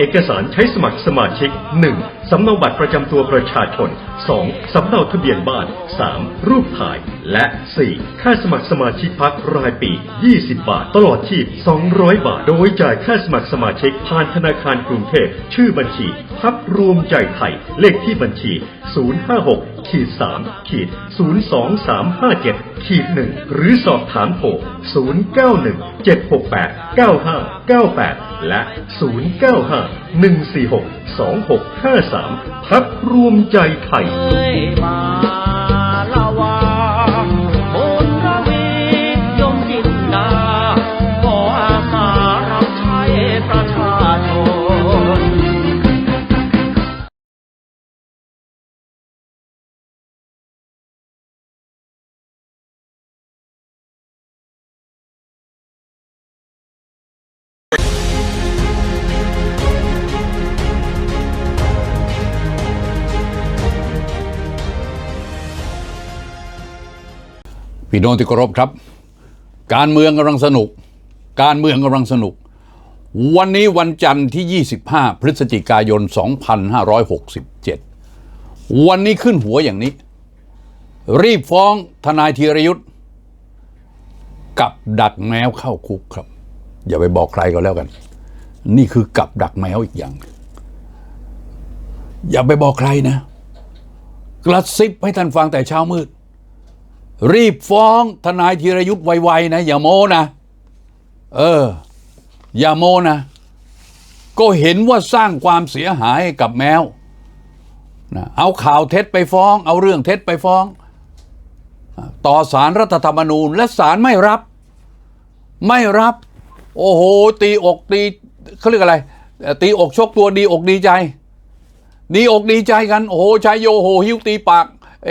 เอกสารใช้สมัครสมาชิก 1. สำเนาบัตรประจำตัวประชาชน 2. สำเนาทะเบียนบ้าน 3. รูปถ่าย และ 4. ค่าสมัครสมาชิกพักรายปี 20 บาท ตลอดชีพ 200 บาท โดยจ่ายค่าสมัครสมาชิกผ่านธนาคารกรุงเทพชื่อบัญชี พักรวมใจไทย เลขที่บัญชี 056ขีด3ขีด02357ขีด1หรือสอบถามโทร091 768 9598 และ 095 146 2653 พักรวมใจไทย พี่น้องที่เคารพครับ การเมืองกำลังสนุก การเมืองกำลังสนุก วันนี้วันจันทร์ที่ 25 พฤศจิกายน 2567 วันนี้ขึ้นหัวอย่างนี้ รีบฟ้องทนายธีรยุทธ์กับดักแมวเข้าคุกครับ อย่าไปบอกใครก็แล้วกัน นี่คือกับดักแมวอีกอย่าง อย่าไปบอกใครนะ กระซิบให้ท่านฟังแต่เช้ามืด รีบฟ้องทนายธีรยุทธ์ไวๆนะ อย่าโมนะ เออ อย่าโมนะ ก็เห็นว่าสร้างความเสียหายกับแมวนะเอาข่าวเท็จไปฟ้อง เอาเรื่องเท็จไปฟ้อง ต่อสารรัฐธรรมนูญ และสารไม่รับ ไม่รับ โอ้โห ตีอกตีเขาเรียกอะไร ตีอกชกตัวดีอกดีใจ ดีอกดีใจกัน โอ้โหชายโยโหหิวตีปาก เอ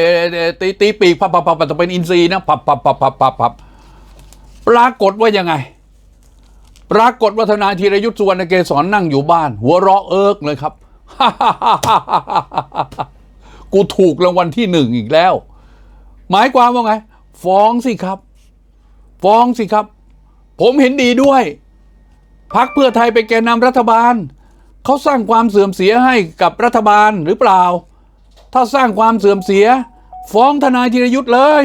ตีตีปีกพับพับพับแต่เป็นอินทรีย์นะพับพับพับพับพับพับปรากฏว่ายังไง ปรากฏว่าทนาธีรยุทธ์สุวรรณเกษรนั่งอยู่บ้าน หัวเราะเอิกเลยครับกูถูกรางวัลที่หนึ่งอีกแล้ว หมายความว่าไง ฟ้องสิครับ ฟ้องสิครับ ผมเห็นดีด้วยพักเพื่อไทยไปแกนนำรัฐบาลเขาสร้างความเสื่อมเสียให้กับรัฐบาลหรือเปล่า ถ้าสร้างความเสื่อมเสีย ฟ้องทนายธีรยุทธ์เลย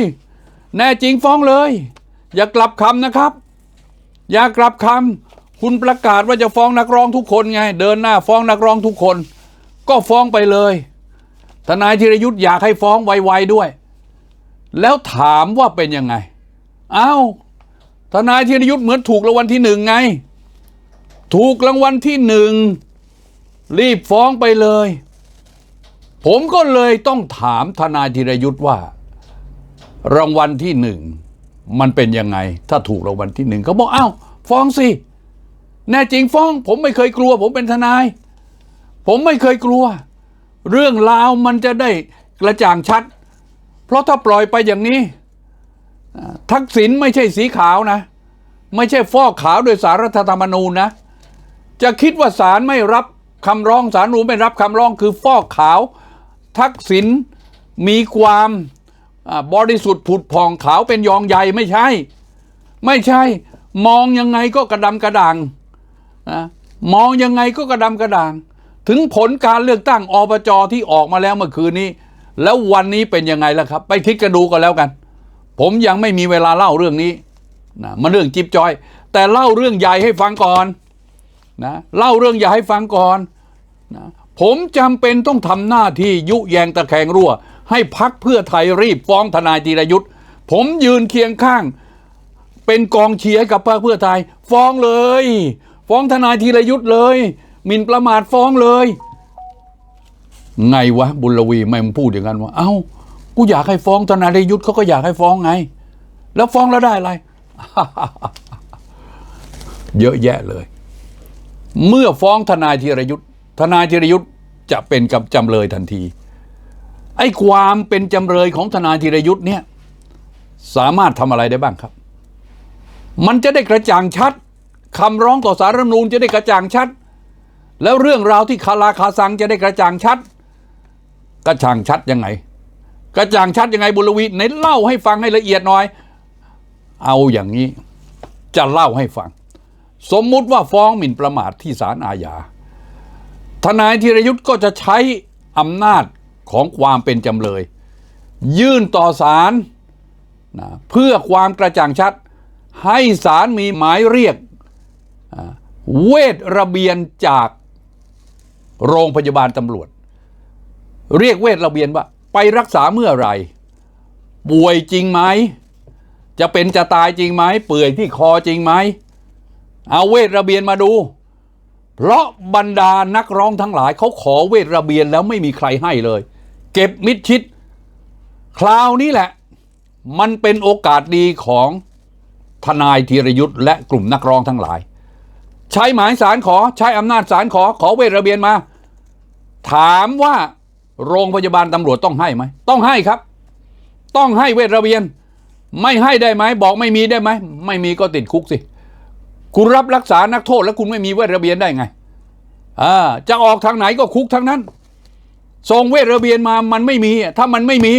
แน่จริงฟ้องเลย อย่ากลับคำนะครับ อย่ากลับคำคุณประกาศว่าจะฟ้องนักร้องทุกคนไง เดินหน้าฟ้องนักร้องทุกคน ก็ฟ้องไปเลย ทนายธีรยุทธ์อยากให้ฟ้องไวๆด้วย แล้วถามว่าเป็นยังไงอ้าวทนายธีรยุทธ์เหมือนถูกรางวัลที่หนึ่งไง ถูกรางวัลที่หนึ่งรีบฟ้องไปเลย ผมก็เลยต้องถามทนายธีรยุทธ์ว่า รางวัลที่หนึ่งมันเป็นยังไง ถ้าถูกรางวัลที่หนึ่งเขาบอกอ้าวฟ้องสิแน่จริงฟ้อง ผมไม่เคยกลัว ผมเป็นทนาย ผมไม่เคยกลัว เรื่องราวมันจะได้กระจ่างชัด เพราะถ้าปล่อยไปอย่างนี้ ทักษิณไม่ใช่สีขาวนะ ไม่ใช่ฟอกขาวโดยสารรัฐธรรมนูญนะ จะคิดว่าศาลไม่รับคำร้องศาลรู้ไม่รับคำร้องคือฟอกขาว ทักษิณมีความบริสุทธิ์ผุดผ่องขาวเป็นยองใหญ่ไม่ใช่ ไม่ใช่ มองยังไงก็กระดำกระด่างนะมองยังไงก็กระดำกระด่าง ถึงผลการเลือกตั้งอบจที่ออกมาแล้วเมื่อคืนนี้ แล้ววันนี้เป็นยังไงล่ะครับ ไปคิดกันดูกันแล้วกัน ผมยังไม่มีเวลาเล่าเรื่องนี้นะมันเรื่องจิบจอย แต่เล่าเรื่องใหญ่ให้ฟังก่อนนะเล่าเรื่องอย่ให้ฟังก่อนนะ ผมจำเป็นต้องทำหน้าที่ยุแยงตะแคงรั่ว ให้พักเพื่อไทยรีบฟ้องทนายธีรยุทธ์ผมยืนเคียงข้าง เป็นกองเชียร์กับพรรคเพื่อไทย ฟ้องเลย ฟ้องทนายธีรยุทธ์เลยหมิ่นประมาทฟ้องเลย ไงวะ บุญลวีไม่มพูดอย่างนั้นวะเอ้ากูอยากให้ฟ้องทนายธีรยุทธ์เขาก็อยากให้ฟ้องไง แล้วฟ้องแล้วได้อะไร เยอะแยะเลย เมื่อฟ้องทนายธีรยุทธ์ ทนายธีรยุทธ์จะเป็นกับจำเลยทันที ไอ้ความเป็นจำเลยของทนายธีรยุทธ์เนี่ยสามารถทำอะไรได้บ้างครับ มันจะได้กระจ่างชัดคำร้องต่อสารรัฐมนูญจะได้กระจ่างชัด แล้วเรื่องราวที่คาราคาซังจะได้กระจ่างชัด กระจ่างชัดยังไง กระจ่างชัดยังไงบุรวีไหนเล่าให้ฟังให้ละเอียดหน่อย เอาอย่างนี้จะเล่าให้ฟัง สมมุติว่าฟ้องหมิ่นประมาทที่ศาลอาญา ทนายธีรยุทธ์ก็จะใช้อำนาจของความเป็นจำเลย ยื่นต่อศาลนะเพื่อความกระจ่างชัด ให้ศาลมีหมายเรียก เวทระเบียนจากโรงพยาบาลตำรวจ เรียกเวทระเบียนว่า ไปรักษาเมื่อไหร่ป่วยจริงไหม จะเป็นจะตายจริงไหมเปื่อยที่คอจริงไหมเอาเวทระเบียนมาดู เพราะบรรดานักร้องทั้งหลายเขาขอเวทระเบียนแล้วไม่มีใครให้เลย เก็บมิดชิด คราวนี้แหละ มันเป็นโอกาสดีของทนายธีรยุทธ์และกลุ่มนักร้องทั้งหลาย ใช้หมายสารขอใช้อำนาจศาลขอขอเวทระเบียนมา ถามว่าโรงพยาบาลตำรวจต้องให้ไหมต้องให้ครับ ต้องให้เวทระเบียน ไม่ให้ได้ไหมบอกไม่มีได้ไหมไม่มีก็ติดคุกสิ คุณรับรักษานักโทษ แล้วคุณไม่มีเวทระเบียนได้ไงอ่าจะออกทางไหนก็คุกทั้งนั้นส่งเวทระเบียนมามันไม่มี ถ้ามันไม่มี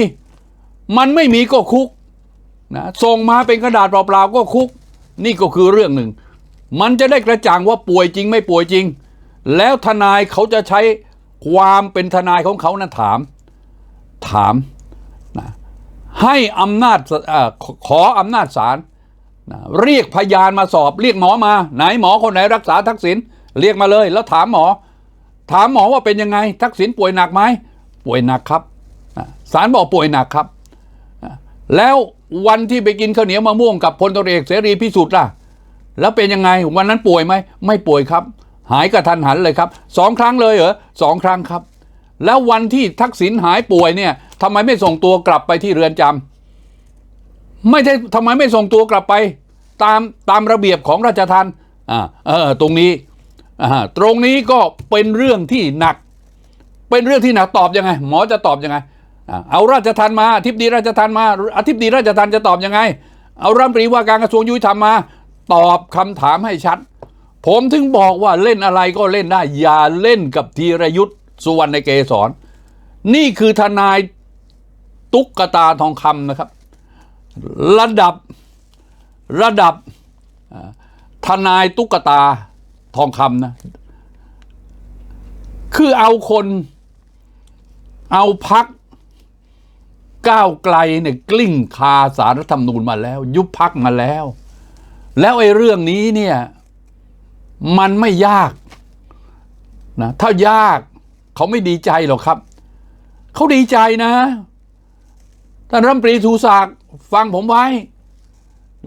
มันไม่มีก็คุกนะส่งมาเป็นกระดาษเปล่าๆก็คุก นี่ก็คือเรื่องหนึ่ง มันจะได้กระจ่างว่าป่วยจริงไม่ป่วยจริง แล้วทนายเขาจะใช้ความเป็นทนายของเขานะถาม ถามนะให้อำนาจขออำนาจศาล นะเรียกพยานมาสอบเรียกหมอมา ไหนหมอคนไหนรักษาทักษิณเรียกมาเลย แล้วถามหมอ ถามหมอว่าเป็นยังไง ทักษิณป่วยหนักไหมป่วยหนักครับนะศาลบอกป่วยหนักครับนะแล้ววันที่ไปกินข้าวเหนียวมะม่วงกับพลตเอกเสรีพิสุทธิ์ล่ะ แล้วเป็นยังไงวันนั้นป่วยไหมไม่ป่วยครับ หายกระทันหันเลยครับสองครั้งเลยเหรอสองครั้งครับ แล้ววันที่ทักษิณหายป่วยเนี่ยทำไมไม่ส่งตัวกลับไปที่เรือนจำ ไม่ใช่ทำไมไม่ส่งตัวกลับไป ตามตามระเบียบของราชทัณฑ์อ่าเออตรงนี้อ่าตรงนี้ก็เป็นเรื่องที่หนัก เป็นเรื่องที่หนักตอบยังไง หมอจะตอบยังไงเอาราชทัณฑ์มาอธิบดีราชทัณฑ์มาอธิบดีราชทัณฑ์จะตอบยังไง เอารัฐมนตรีว่าการกระทรวงยุติธรรมมา ตอบคำถามให้ชัด ผมถึงบอกว่าเล่นอะไรก็เล่นได้ อย่าเล่นกับธีรยุทธ์สุวรรณเกษรนี่คือทนายตุ๊กตาทองคำนะครับ ระดับระดับทนายตุ๊กตาทองคำนะ คือเอาคนเอาพักก้าวไกลเนี่ยกลิ้งคาสารรัฐธรรมนูญมาแล้ว ยุบพักมาแล้ว แล้วไอ้เรื่องนี้เนี่ยมันไม่ยากนะถ้ายากเขาไม่ดีใจหรอกครับ เขาดีใจนะ ท่านรัฐมนตรีทูศักดิ์ฟังผมไว้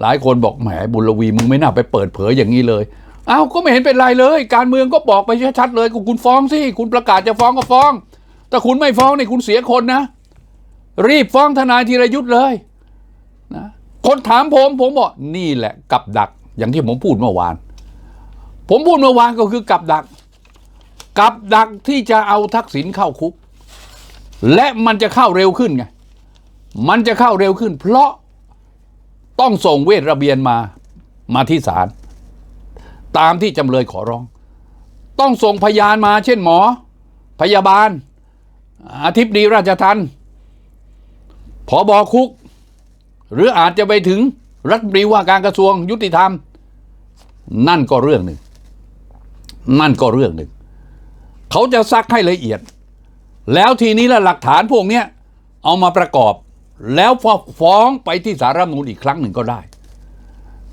หลายคนบอกแหมบุญลวีมึงไม่น่าไปเปิดเผยอย่างนี้เลยอ้าวก็ไม่เห็นเป็นไรเลย การเมืองก็บอกไปชัดๆเลยคุณฟ้องสิคุณประกาศจะฟ้องก็ฟ้องแต่คุณไม่ฟ้องเนี่ยคุณเสียคนนะ รีบฟ้องทนายธีรยุทธ์เลยนะคนถามผมผมบอกนี่แหละกับดักอย่างที่ผมพูดเมื่อวาน ผมพูดเมื่อวานก็คือกับดัก กับดักที่จะเอาทักษิณเข้าคุก และมันจะเข้าเร็วขึ้นไง มันจะเข้าเร็วขึ้น เพราะต้องส่งเวทระเบียนมามาที่ศาลตามที่จำเลยขอร้อง ต้องส่งพยานมา เช่นหมอ พยาบาลอธิบดีราชทัณฑ์ผอบอคุก หรืออาจจะไปถึงรัฐมนตรีว่าการกระทรวงยุติธรรม นั่นก็เรื่องหนึ่ง นั่นก็เรื่องหนึ่ง เขาจะซักให้ละเอียด แล้วทีนี้ละหลักฐานพวกนี้เอามาประกอบ แล้วฟ้องไปที่สารรัฐมนูญอีกครั้งหนึ่งก็ได้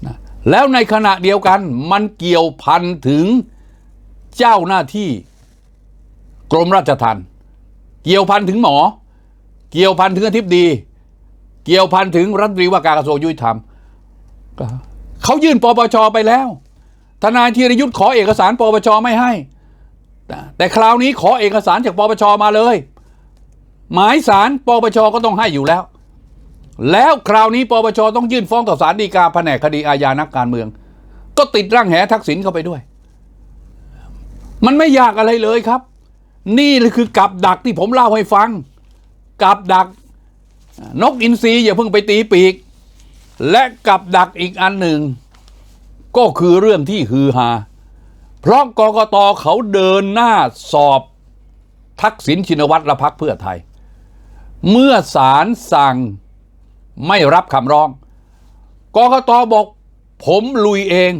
นะแล้วในขณะเดียวกันมันเกี่ยวพันถึงเจ้าหน้าที่กรมราชทัณฑ์เกี่ยวพันถึงหมอ เกี่ยวพันถึงอธิบดี เกี่ยวพันถึงรัฐมนตรีว่าการกระทรวงยุติธรรมเขายื่นปปชไปแล้ว ทนายธีรยุทธ์ขอเอกสารปปชไม่ให้ แต่แต่คราวนี้ขอเอกสารจากปปชมาเลย หมายสารปปชก็ต้องให้อยู่แล้ว แล้วคราวนี้ปปชต้องยื่นฟ้องต่อศาลฎีกาแผนกคดีอาญานักการเมือง ก็ติดร่างแหทักษิณเข้าไปด้วย มันไม่ยากอะไรเลยครับ นี่คือกับดักที่ผมเล่าให้ฟัง กับดักนกอินทรีอย่าเพิ่งไปตีปีก และกับดักอีกอันหนึ่ง ก็คือเรื่องที่ฮือฮาเพราะกกตเขาเดินหน้าสอบทักษิณชินวัตรและพักเพื่อไทย เมื่อศาลสั่ง ไม่รับคำร้องกกตบอก ผมลุยเอง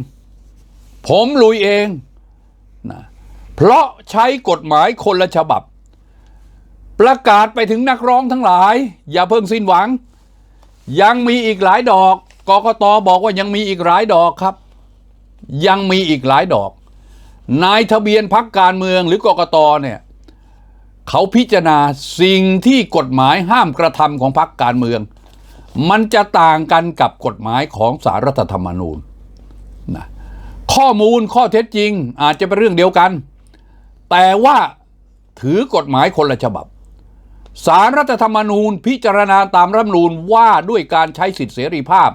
ผมลุยเองนะเพราะใช้กฎหมายคนละฉบับ ประกาศไปถึงนักร้องทั้งหลาย อย่าเพิ่งสิ้นหวัง ยังมีอีกหลายดอกกกตบอกว่ายังมีอีกหลายดอกครับ ยังมีอีกหลายดอก นายทะเบียนพักการเมืองหรือกกตเนี่ยเขาพิจารณาสิ่งที่กฎหมายห้ามกระทำของพักการเมือง มันจะต่างกันกับกฎหมายของสารรัฐธรรมนูญนะข้อมูลข้อเท็จจริงอาจจะเป็นเรื่องเดียวกัน แต่ว่าถือกฎหมายคนละฉบับ สารรัฐธรรมนูญพิจารณาตามรัฐมนูญว่าด้วยการใช้สิทธิเสรีภาพ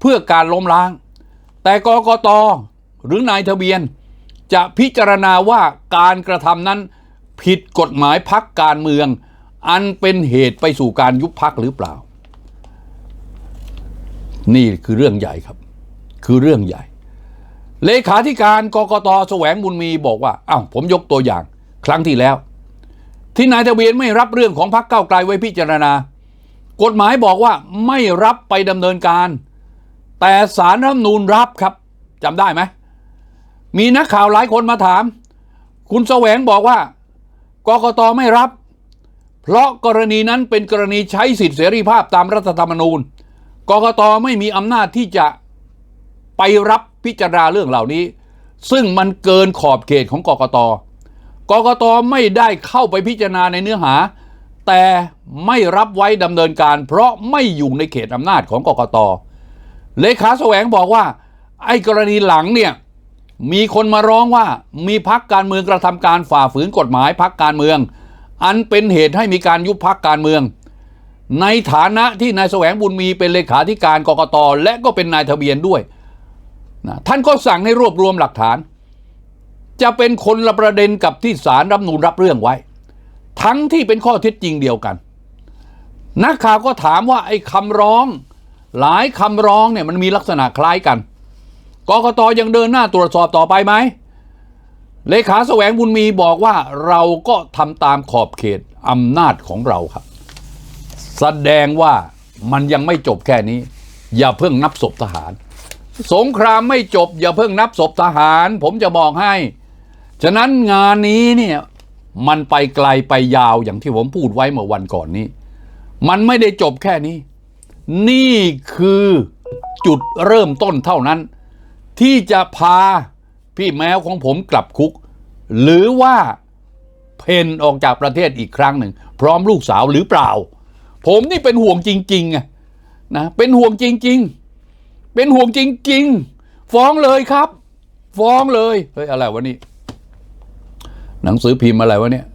เพื่อการล้มล้าง แต่กกตหรือนายทะเบียน จะพิจารณาว่าการกระทำนั้นผิดกฎหมายพักการเมือง อันเป็นเหตุไปสู่การยุบพักหรือเปล่า นี่คือเรื่องใหญ่ครับ คือเรื่องใหญ่ เลขาธิการกกตแสวงบุญมีบอกว่าอ้าวผมยกตัวอย่าง ครั้งที่แล้ว ที่นายทะเบียนไม่รับเรื่องของพรรคเก้าไกลไว้พิจารณา กฎหมายบอกว่าไม่รับไปดำเนินการ แต่สารรัฐมนูญรับครับจำได้ไหมมีนักข่าวหลายคนมาถาม คุณแสวงบอกว่ากกตไม่รับ เพราะกรณีนั้นเป็นกรณีใช้สิทธิเสรีภาพตามรัฐธรรมนูญ กกตไม่มีอำนาจที่จะไปรับพิจารณาเรื่องเหล่านี้ ซึ่งมันเกินขอบเขตของกกตกกตไม่ได้เข้าไปพิจารณาในเนื้อหา แต่ไม่รับไว้ดำเนินการ เพราะไม่อยู่ในเขตอำนาจของกกตเลขาแสวงบอกว่า ไอ้กรณีหลังเนี่ยมีคนมาร้องว่ามีพักการเมืองกระทำการฝ่าฝืนกฎหมายพักการเมือง อันเป็นเหตุให้มีการยุบพักการเมือง ในฐานะที่นายแสวงบุญมีเป็นเลขาธิการกกตและก็เป็นนายทะเบียนด้วยนะท่านก็สั่งให้รวบรวมหลักฐาน จะเป็นคนละประเด็นกับที่สารรับนูนรับเรื่องไว้ ทั้งที่เป็นข้อเท็จจริงเดียวกัน นักข่าวก็ถามว่าไอ้คำร้อง หลายคำร้องเนี่ยมันมีลักษณะคล้ายกันกกตยังเดินหน้าตรวจสอบต่อไปไหมเลขาแสวงบุญมีบอกว่าเราก็ทำตามขอบเขตอำนาจของเราครับ แสดงว่ามันยังไม่จบแค่นี้ อย่าเพิ่งนับศพทหาร สงครามไม่จบ อย่าเพิ่งนับศพทหาร ผมจะบอกให้ ฉะนั้นงานนี้เนี่ยมันไปไกลไปยาวอย่างที่ผมพูดไว้เมื่อวันก่อนนี้ มันไม่ได้จบแค่นี้ นี่คือจุดเริ่มต้นเท่านั้น ที่จะพาพี่แมวของผมกลับคุก หรือว่าเพนออกจากประเทศอีกครั้งหนึ่ง พร้อมลูกสาวหรือเปล่า ผมนี่เป็นห่วงจริงๆไงนะเป็นห่วงจริง ๆ เป็นห่วงจริง ๆ ฟ้องเลยครับ ฟ้องเลยเฮ้ยอะไรวะนี่หนังสือพิมพ์อะไรวะเนี่ย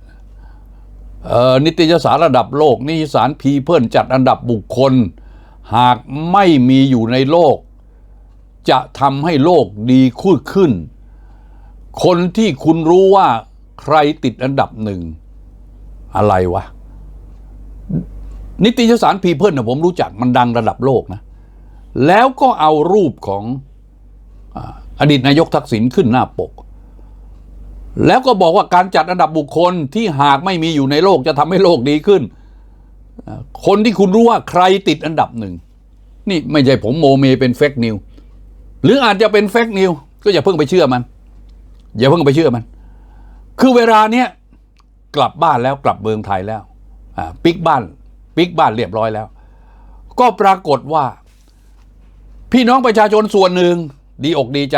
เอ่อนิตยสารระดับโลกนิตยสารพีเพิลจัดอันดับบุคคล หากไม่มีอยู่ในโลก จะทำให้โลกดีขึ้นขึ้น คนที่คุณรู้ว่าใครติดอันดับหนึ่ง อะไรวะ นิตยสารพีเพิลนะผมรู้จักมันดังระดับโลกนะ แล้วก็เอารูปของอดีตนายกทักษิณขึ้นหน้าปก แล้วก็บอกว่าการจัดอันดับบุคคลที่หากไม่มีอยู่ในโลกจะทำให้โลกดีขึ้น คนที่คุณรู้ว่าใครติดอันดับหนึ่ง นี่ไม่ใช่ผมโมเมเป็นเฟกนิวหรืออาจจะเป็นเฟกนิวก็อย่าเพิ่งไปเชื่อมัน อย่าเพิ่งไปเชื่อมัน คือเวลาเนี้ยกลับบ้านแล้วกลับเมืองไทยแล้วปิกบ้าน ปิกบ้านเรียบร้อยแล้ว ก็ปรากฏว่า พี่น้องประชาชนส่วนหนึ่ง ดีอกดีใจ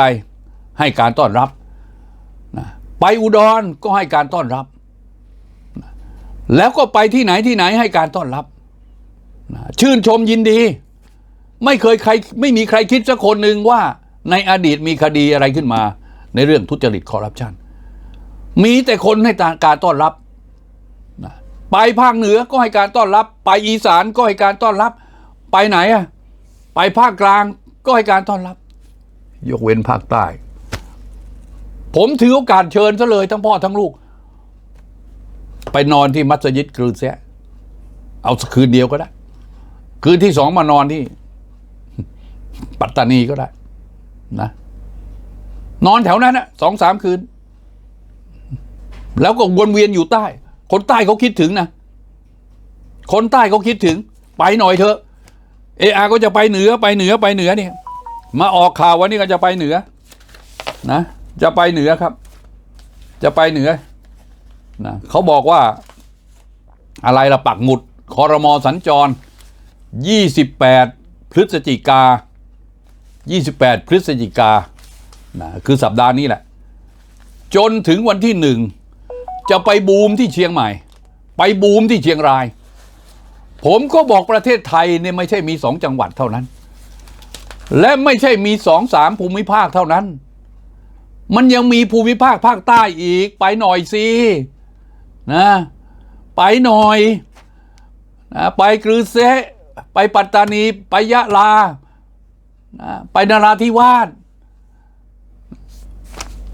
ให้การต้อนรับนะไปอุดรก็ให้การต้อนรับนะแล้วก็ไปที่ไหนที่ไหนให้การต้อนรับนะชื่นชมยินดี ไม่เคยใครไม่มีใครคิดสักคนหนึ่งว่าในอดีตมีคดีอะไรขึ้นมา ในเรื่องทุจริตคอร์รัปชันมีแต่คนให้การต้อนรับ ไปภาคเหนือก็ให้การต้อนรับ ไปอีสานก็ให้การต้อนรับ ไปไหนอะไปภาคกลางก็ให้การต้อนรับ ยกเว้นภาคใต้ ผมถือโอกาสเชิญซะเลยทั้งพ่อทั้งลูก ไปนอนที่มัสยิดกรืนเสียเอาสักคืนเดียวก็ได้ คืนที่สองมานอนที่ ปัตตานีก็ได้ นะ นอนแถวนั้นนะสองสามคืน แล้วก็วนเวียนอยู่ใต้ คนใต้เขาคิดถึงนะคนใต้เขาคิดถึง ไปหน่อยเถอะเออาก็จะไปเหนือไปเหนือไปเหนือเนี่ย มาออกข่าววันนี้ก็จะไปเหนือ นะ จะไปเหนือครับ จะไปเหนือนะเขาบอกว่า อะไรละปักหมุดคอรมอสัญจร 28 พฤศจิกา 28 พฤศจิกานะคือสัปดาห์นี้แหละ จนถึงวันที่หนึ่ง จะไปบูมที่เชียงใหม่ ไปบูมที่เชียงราย ผมก็บอกประเทศไทยเนี่ยไม่ใช่มีสองจังหวัดเท่านั้น และไม่ใช่มีสองสามภูมิภาคเท่านั้น มันยังมีภูมิภาคภาคใต้อีก ไปหน่อยสินะไปหน่อยนะไปกรือเซะไปปัตตานี ไปยะลานะไปนราธิวาส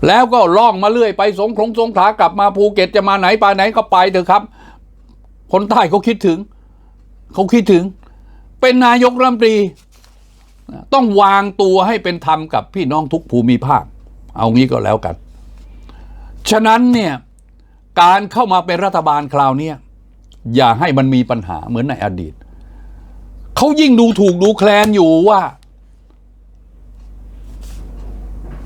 แล้วก็ล่องมาเรื่อยไปสงขลงสงขลากลับมาภูเก็ตจะมาไหนไปไหนก็ไปเถอะครับ คนใต้เขาคิดถึง เขาคิดถึง เป็นนายกรัฐมนตรี ต้องวางตัวให้เป็นธรรมกับพี่น้องทุกภูมิภาค เอางี้ก็แล้วกัน ฉะนั้นเนี่ยการเข้ามาเป็นรัฐบาลคราวนี้อย่าให้มันมีปัญหาเหมือนในอดีต เขายิ่งดูถูกดูแคลนอยู่ว่า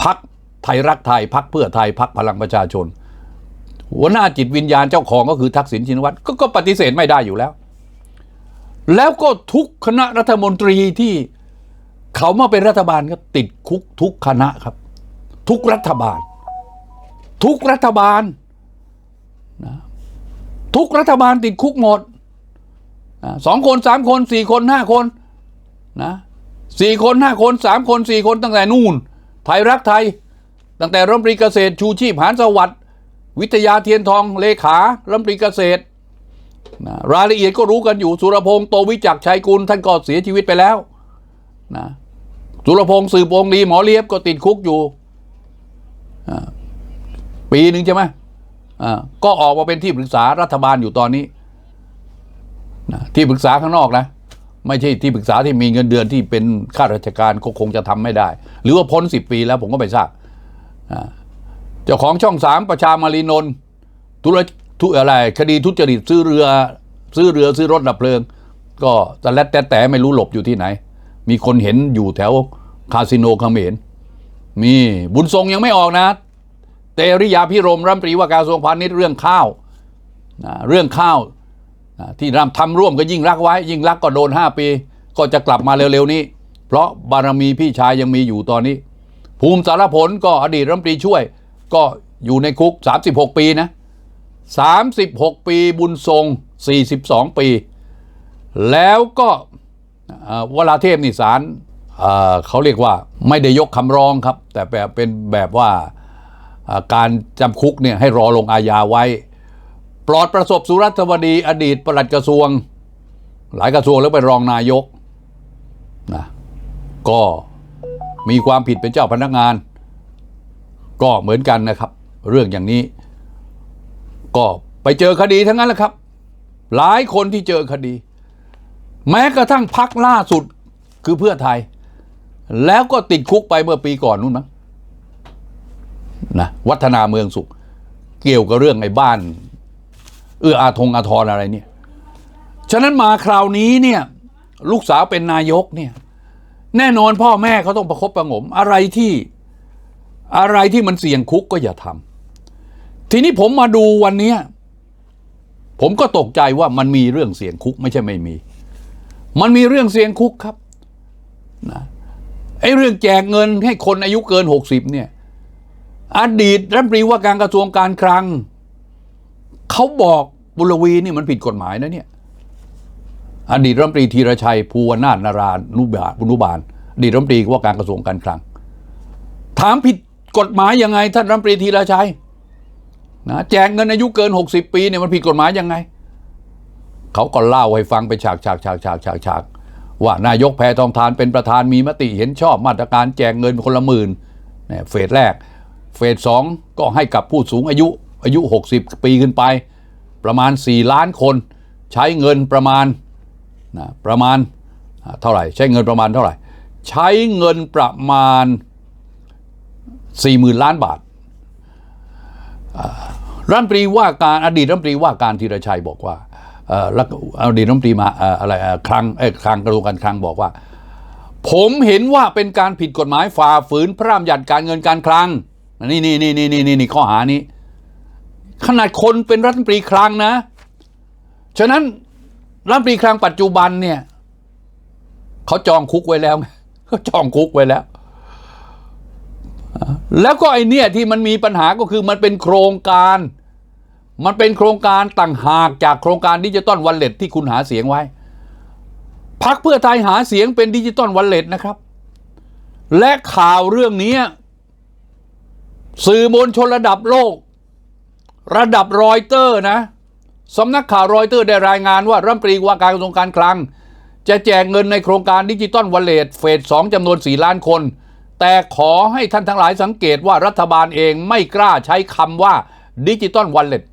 พัก ไทยรักไทยพักเพื่อไทยพักพลังประชาชน หัวหน้าจิตวิญญาณเจ้าของก็คือทักษิณชินวัตรกก็ปฏิเสธไม่ได้อยู่แล้ว แล้วก็ทุกคณะรัฐมนตรีที่เขามาเป็นรัฐบาลก็ติดคุกทุกคณะครับ ทุกรัฐบาล ทุกรัฐบาลนะทุกรัฐบาลติดคุกหมดนะสองคนสามคนสี่คนห้าคนนะสี่คนห้าคนสามคนสี่คนตั้งแต่นู่น ไทยรักไทย ตั้งแต่รัฐมนตรีเกษตรชูชีพหานสวัสดิ์วิทยาเทียนทองเลขารัฐมนตรีเกษตรนะรายละเอียดก็รู้กันอยู่สุรพงษ์โตวิจักชัยกุลท่านก็เสียชีวิตไปแล้วนะสุรพงษ์สืบวงศ์ดีหมอเลียบก็ติดคุกอยู่ปีหนึ่งใช่ไหมอ่าก็ออกมาเป็นที่ปรึกษารัฐบาลอยู่ตอนนี้นะที่ปรึกษาข้างนอกนะ ไม่ใช่ที่ปรึกษาที่มีเงินเดือนที่เป็นข้าราชการก็คงจะทำไม่ได้ หรือว่าพ้นสิบปีแล้วผมก็ไม่ทราบ เจ้าของช่องสามประชามารีนนทุรทุอะไรคดีทุจริตซื้อเรือ ซื้อเรือซื้อรถดับเพลิง ก็แต่และแต่แต่ไม่รู้หลบอยู่ที่ไหน มีคนเห็นอยู่แถวคาสิโนเขมรมีบุญทรงยังไม่ออกนะเตริยาพิรมรัฐมนตรีว่าการกระทรวงพาณิชย์เรื่องข้าวนะเรื่องข้าวนะที่รำทำร่วมก็ยิ่งรักไว้ ยิ่งรักก็โดน 5 ปี ก็จะกลับมาเร็วๆนี้ เพราะบารมีพี่ชายยังมีอยู่ตอนนี้ ภูมิสารผลก็อดีตรัฐมนตรีช่วย ก็อยู่ในคุก 36 ปีนะ 36 ปีบุญทรง 42 ปี แล้วก็เวราเทพนิสารเเขาเรียกว่าไม่ได้ยกคำร้องครับ แต่แบบเป็นแบบว่าการจำคุกเนี่ยให้รอลงอาญาไว้ ปลอดประสบสุรัตวดีอดีตปลัดกระทรวง หลายกระทรวงแล้วเป็นรองนายกนะก็ มีความผิดเป็นเจ้าพนักงาน ก็เหมือนกันนะครับ เรื่องอย่างนี้ ก็ไปเจอคดีทั้งนั้นแหละครับ หลายคนที่เจอคดี แม้กระทั่งพักล่าสุดคือเพื่อไทย แล้วก็ติดคุกไปเมื่อปีก่อนนู้นมั้งนะวัฒนาเมืองสุข เกี่ยวกับเรื่องไอ้บ้าน เอื้ออาทงอาทรอะไรเนี่ย ฉะนั้นมาคราวนี้เนี่ย ลูกสาวเป็นนายกเนี่ย แน่นอนพ่อแม่เขาต้องประคบประงม อะไรที่อะไรที่มันเสี่ยงคุกก็อย่าทำทีนี้ผมมาดูวันนี้ผมก็ตกใจว่ามันมีเรื่องเสี่ยงคุกไม่ใช่ไม่มี มันมีเรื่องเสี่ยงคุกครับนะไอ้เรื่องแจกเงินให้คนอายุเกินหกสิบเนี่ยอดีตรัฐมนตรีว่าการกระทรวงการคลังเขาบอกบุรวีนี่มันผิดกฎหมายนะเนี่ย อดีตรัฐมนตรีธีรชัยภูวนาถนารานุบาลนุบาลอดีตรัฐมนตรีว่าการกระทรวงการคลัง ถามผิดกฎหมายยังไง ท่านรัฐมนตรีธีรชัยนะแจกเงินอายุเกิน 60 ปีเนี่ยมันผิดกฎหมายยังไง เขาก็เล่าให้ฟังไปฉากฉากฉากฉากฉากฉากว่านายกแพทองทานเป็นประธานมีมติเห็นชอบมาตรการแจกเงินคนละหมื่นเนี่ยเฟสแรก เฟสสองก็ให้กับผู้สูงอายุอายุ 60 ปีขึ้นไป ประมาณ 4 ล้านคน ใช้เงินประมาณ นะประมาณเท่าไหร่ ใช้เงินประมาณเท่าไหร่ ใช้เงินประมาณ 40,000 ล้านบาทรัฐมนตรีว่าการอดีตรัฐมนตรีว่าการธีรชัยบอกว่าเออแล้วก็อดีตรัฐมนตรีมาอะไรคลังเอ้คลังกระทรวงการคลังบอกว่า ผมเห็นว่าเป็นการผิดกฎหมายฝ่าฝืนพระราชบัญญัติการเงินการคลังนี่นี่นี่นี่นี่นี่นี่ข้อหานี้ ขนาดคนเป็นรัฐมนตรีคลังนะ ฉะนั้น รัฐมนตรีคลังปัจจุบันเนี่ยเขาจองคุกไว้แล้วเขาจองคุกไว้แล้ว แล้วก็ไอเนี่ยที่มันมีปัญหาก็คือมันเป็นโครงการ มันเป็นโครงการต่างหากจากโครงการดิจิตอลวันเล็ตที่คุณหาเสียงไว้พักเพื่อไทยหาเสียงเป็นดิจิตอลวันเล็ตนะครับ และข่าวเรื่องนี้สื่อมวลชนระดับโลก ระดับรอยเตอร์นะ สำนักข่าวรอยเตอร์ได้รายงานว่ารัฐมนตรีว่าการกระทรวงการคลัง จะแจกเงินในโครงการดิจิตอลวอลเล็ตเฟสสองจำนวน 4 ล้านคน แต่ขอให้ท่านทั้งหลายสังเกตว่ารัฐบาลเองไม่กล้าใช้คำว่าดิจิตอลวอลเล็ต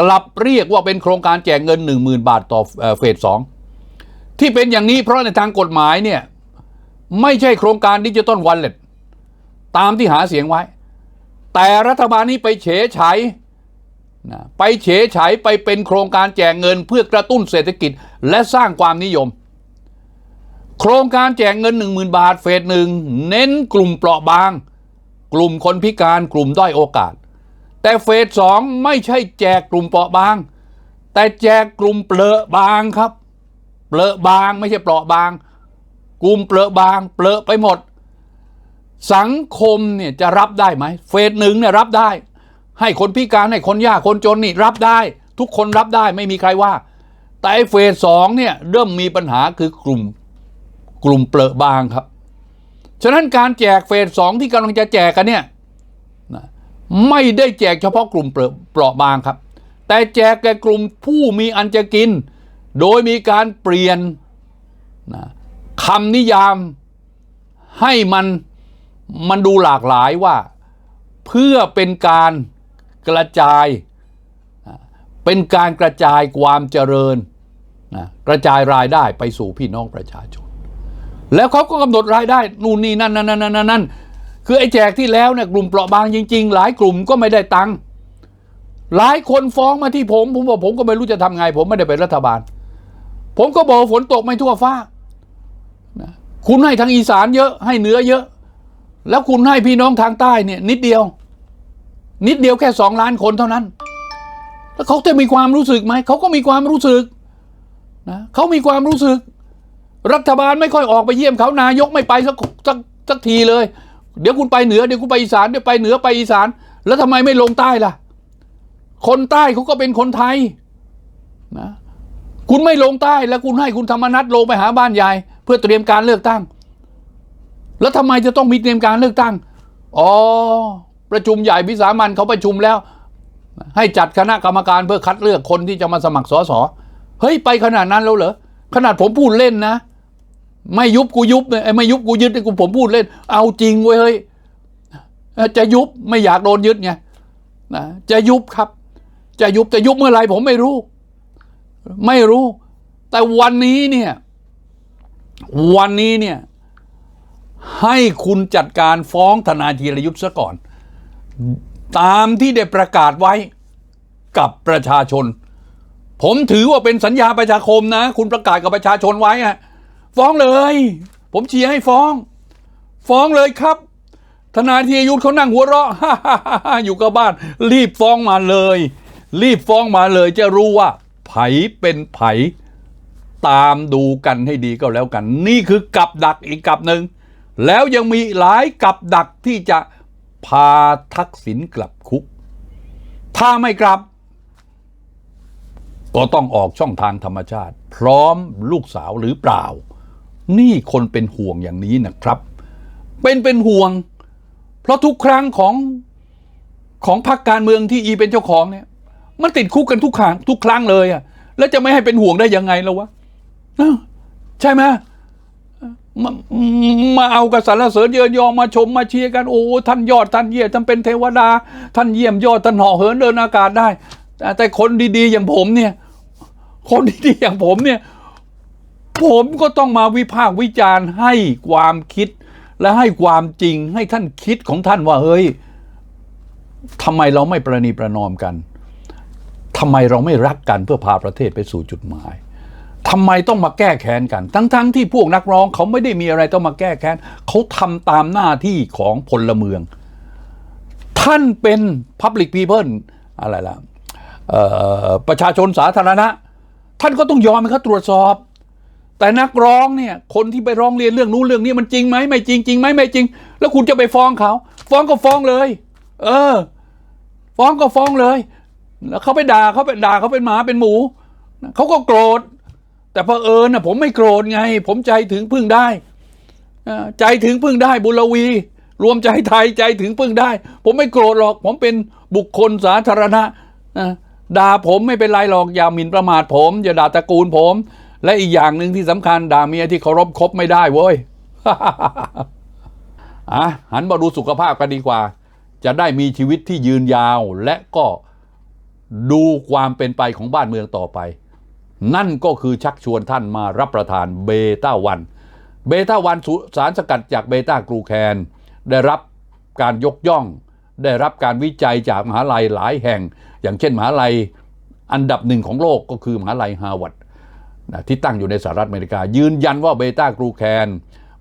กลับเรียกว่าเป็นโครงการแจกเงิน 10,000 บาทต่อเฟสสองที่เป็นอย่างนี้เพราะในทางกฎหมายเนี่ยไม่ใช่โครงการดิจิตอลวอลเล็ตตามที่หาเสียงไว้ แต่รัฐบาลนี้ไปเฉยฉย นะไปเฉยฉายไปเป็นโครงการแจกเงินเพื่อกระตุ้นเศรษฐกิจและสร้างความนิยม โครงการแจกเงิน 10,000 บาทเฟสหนึ่งเน้นกลุ่มเปราะบาง กลุ่มคนพิการกลุ่มด้อยโอกาส แต่เฟสสองไม่ใช่แจกกลุ่มเปราะบาง แต่แจกกลุ่มเปลอะบางครับ เปลอะบางไม่ใช่เปราะบาง กลุ่มเปลอะบาง เปลอะไปหมด สังคมเนี่ยจะรับได้ไหมเฟสหนึ่งเนี่ยรับได้ ให้คนพิการให้คนยากคนจนนี่รับได้ ทุกคนรับได้ไม่มีใครว่า แต่เฟสสองเนี่ยเริ่มมีปัญหาคือกลุ่มกลุ่มเปลอะบางครับ ฉะนั้นการแจกเฟสสองที่กำลังจะแจกกันเนี่ยนะไม่ได้แจกเฉพาะกลุ่มเปลอะเปราะบางครับ แต่แจกแก่กลุ่มผู้มีอันจะกิน โดยมีการเปลี่ยนนะคำนิยามให้มันมันดูหลากหลายว่า เพื่อเป็นการ กระจาย เป็นการกระจายความเจริญนะกระจายรายได้ไปสู่พี่น้องประชาชน แล้วเขาก็กำหนดรายได้นู่นนี่นั่นนั่นนั่นนั่นคือไอ้แจกที่แล้วเนี่ยกลุ่มเปราะบางจริง ๆ หลายกลุ่มก็ไม่ได้ตังค์หลายคนฟ้องมาที่ผม ผมบอกผมก็ไม่รู้จะทำไง ผมไม่ได้เป็นรัฐบาล ผมก็บอกฝนตกไม่ทั่วฟ้าคุณให้ทางอีสานเยอะให้เหนือเยอะ แล้วคุณให้พี่น้องทางใต้เนี่ยนิดเดียว นิดเดียวแค่สองล้านคนเท่านั้น แล้วเขาจะมีความรู้สึกไหม เขาก็มีความรู้สึกนะเขามีความรู้สึก รัฐบาลไม่ค่อยออกไปเยี่ยมเขานายกไม่ไปสักสักสักทีเลย เดี๋ยวคุณไปเหนือเดี๋ยวคุณไปอีสานเดี๋ยวไปเหนือไปอีสาน แล้วทำไมไม่ลงใต้ล่ะ คนใต้เขาก็เป็นคนไทยนะคุณไม่ลงใต้แล้วคุณให้คุณธรรมนัฐลงไปหาบ้านยาย เพื่อเตรียมการเลือกตั้ง แล้วทำไมจะต้องมีเตรียมการเลือกตั้งอ๋อ ประชุมใหญ่วิสามันเขาประชุมแล้ว ให้จัดคณะกรรมการเพื่อคัดเลือกคนที่จะมาสมัครสสเฮ้ยไปขนาดนั้นแล้วเหรอขนาดผมพูดเล่นนะ ไม่ยุบกูยุบเนี่ยไอ้ไม่ยุบกูยึดเนี่ยกูผมพูดเล่น เอาจริงเว้ยเฮ้ยจะยุบไม่อยากโดนยึดไงนะจะยุบครับ จะยุบจะยุบเมื่อไหร่ผมไม่รู้ ไม่รู้ แต่วันนี้เนี่ย วันนี้เนี่ย ให้คุณจัดการฟ้องธนาธีรยุทธ์ซะก่อน ตามที่ได้ประกาศไว้กับประชาชน ผมถือว่าเป็นสัญญาประชาคมนะ คุณประกาศกับประชาชนไว้อะฟ้องเลย ผมเชียร์ให้ฟ้อง ฟ้องเลยครับธนายธีรยุทธเขานั่งหัวเราะอยู่กับบ้าน รีบฟ้องมาเลย รีบฟ้องมาเลย จะรู้ว่า ไผเป็นไผตามดูกันให้ดีก็แล้วกัน นี่คือกับดักอีกกับหนึ่งแล้วยังมีหลายกับดักที่จะ พาทักษิณกลับคุก ถ้าไม่กลับ ก็ต้องออกช่องทางธรรมชาติ พร้อมลูกสาวหรือเปล่า นี่คนเป็นห่วงอย่างนี้นะครับ เป็นเป็นห่วง เพราะทุกครั้งของของพรรคการเมืองที่อีเป็นเจ้าของเนี่ย มันติดคุกกันทุกครั้งทุกครั้งเลยอะแล้วจะไม่ให้เป็นห่วงได้ยังไงแล้ววะใช่ไหม มามาเอากระสรรเสริญเยินยอมาชมมาเชียร์กันโอ้ท่านยอดท่านเยี่ยมท่านเป็นเทวดา ท่านเยี่ยมยอดท่านหาะเหินเดินอากาศได้แต่แต่คนดีๆ อย่างผมเนี่ย คนดีๆอย่างผมเนี่ย ผมก็ต้องมาวิพากษ์วิจารณ์ให้ความคิด และให้ความจริงให้ท่านคิดของท่านว่าเฮ้ยทำไมเราไม่ประนีประนอมกันทำไมเราไม่รักกันเพื่อพาประเทศไปสู่จุดหมาย ทำไมต้องมาแก้แค้นกัน ทั้งๆทที่พวกนักร้องเขาไม่ได้มีอะไรต้องมาแก้แค้นเขาทำตามหน้าที่ของพลเมือง ท่านเป็น Public People อะไรล่ะประชาชนสาธารณะ ท่านก็ต้องยอมให้เขาตรวจสอบ แต่นักร้องเนี่ย คนที่ไปร้องเรียนเรื่องนู้นเรื่องนี้มันจริงไหมไม่จริงจริงไหมไม่จริง แล้วคุณจะไปฟ้องเขา ฟ้องก็ฟ้องเลย เออ ฟ้องก็ฟ้องเลย แล้วเขาไปด่าเขาไปด่าเขาเป็นหมาเป็นหมูเขาก็โกรธ แต่พอเอิญนะผมไม่โกรธไง ผมใจถึงพึ่งได้ใจถึงพึ่งได้บุรวี รวมใจไทยใจถึงพึ่งได้ ผมไม่โกรธหรอก ผมเป็นบุคคลสาธารณะด่าผมไม่เป็นไรหรอกอย่าหมิ่นประมาทผมอย่าด่าตระกูลผม และอีกอย่างหนึ่งที่สำคัญด่าเมียที่เคารพคบไม่ได้เว้ยอะหันมาดูสุขภาพกันดีกว่า จะได้มีชีวิตที่ยืนยาวและก็ดูความเป็นไปของบ้านเมืองต่อไป นั่นก็คือชักชวนท่านมารับประทานเบต้าวันเบต้าวันสารสกัดจากเบต้ากรูแคน ได้รับการยกย่อง ได้รับการวิจัยจากมหาลัยหลายแห่ง อย่างเช่นมหาลัยอันดับหนึ่งของโลกก็คือมหาลัยฮาร์วาร์ดนะที่ตั้งอยู่ในสหรัฐอเมริกา ยืนยันว่าเบต้ากรูแคน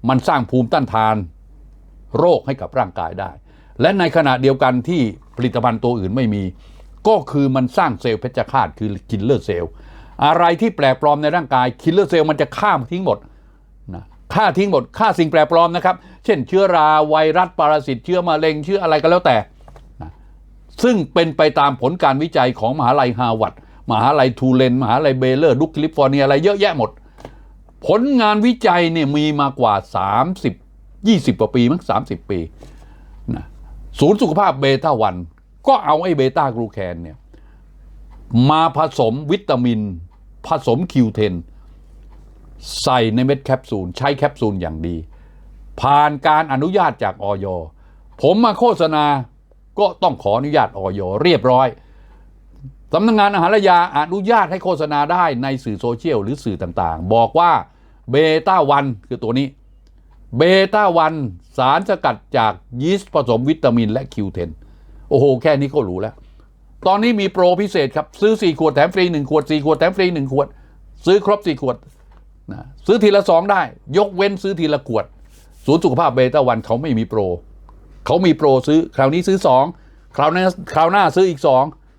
มันสร้างภูมิต้านทานโรคให้กับร่างกายได้ และในขณะเดียวกันที่ผลิตภัณฑ์ตัวอื่นไม่มี ก็คือมันสร้างเซลล์เพชฌฆาตคือคิลเลอร์เซลล์ อะไรที่แปลกปลอมในร่างกายคิลเลอร์เซลล์มันจะฆ่าทิ้งหมดนะฆ่าทิ้งหมดฆ่าสิ่งแปลกปลอมนะครับ เช่น เชื้อราไวรัสปรสิตเชื้อมะเร็งเชื้ออะไรก็แล้วแต่นะซึ่งเป็นไปตามผลการวิจัยของมหาลัยฮาร์วาร์ดมหาลัยทูเลนมหาลัยเบเลอร์ดุกแคลิฟอร์เนียอะไรเยอะแยะหมด ผลงานวิจัยเนี่ยมีมากว่า 30 20กว่าปีมั้ง30 ปีนะศูนย์สุขภาพเบต้าวันก็เอาไอ้เบต้ากรูแคนเนี่ยมาผสมวิตามิน ผสมคิวเทนใส่ในเม็ดแคปซูล ใช้แคปซูลอย่างดี ผ่านการอนุญาตจากออยผมมาโฆษณาก็ต้องขออนุญาตออยเรียบร้อยสำนักงานอาหารและยาอนุญาตให้โฆษณาได้ในสื่อโซเชียลหรือสื่อต่างๆ บอกว่าเบต้าวันคือตัวนี้เบต้าวันสารสกัดจากยีสต์ผสมวิตามินและคิวเทนโอ้โห แค่นี้ก็รู้แล้ว ตอนนี้มีโปรพิเศษครับ ซื้อ 4 ขวดแถมฟรี 1 ขวด 4 ขวดแถมฟรี 1 ขวด ซื้อครบ 4 ขวดนะซื้อทีละ 2 ได้ ยกเว้นซื้อทีละขวด ศูนย์สุขภาพเบต้าวันเขาไม่มีโปร เขามีโปรซื้อ คราวนี้ซื้อ 2 คราวหน้าคราวหน้าซื้ออีก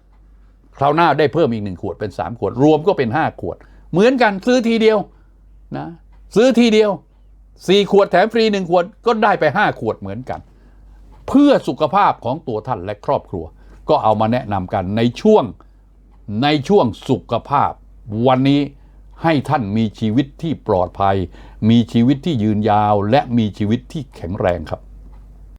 2 คราวหน้าได้เพิ่มอีกหนึ่งขวดเป็น 3 ขวด รวมก็เป็น 5 ขวด เหมือนกันซื้อทีเดียวนะซื้อทีเดียว 4 ขวดแถมฟรี 1 ขวดก็ได้ไป 5 ขวดเหมือนกัน เพื่อสุขภาพของตัวท่านและครอบครัว ก็เอามาแนะนำกันในช่วงในช่วงสุขภาพ วันนี้ให้ท่านมีชีวิตที่ปลอดภัย มีชีวิตที่ยืนยาว และมีชีวิตที่แข็งแรงครับ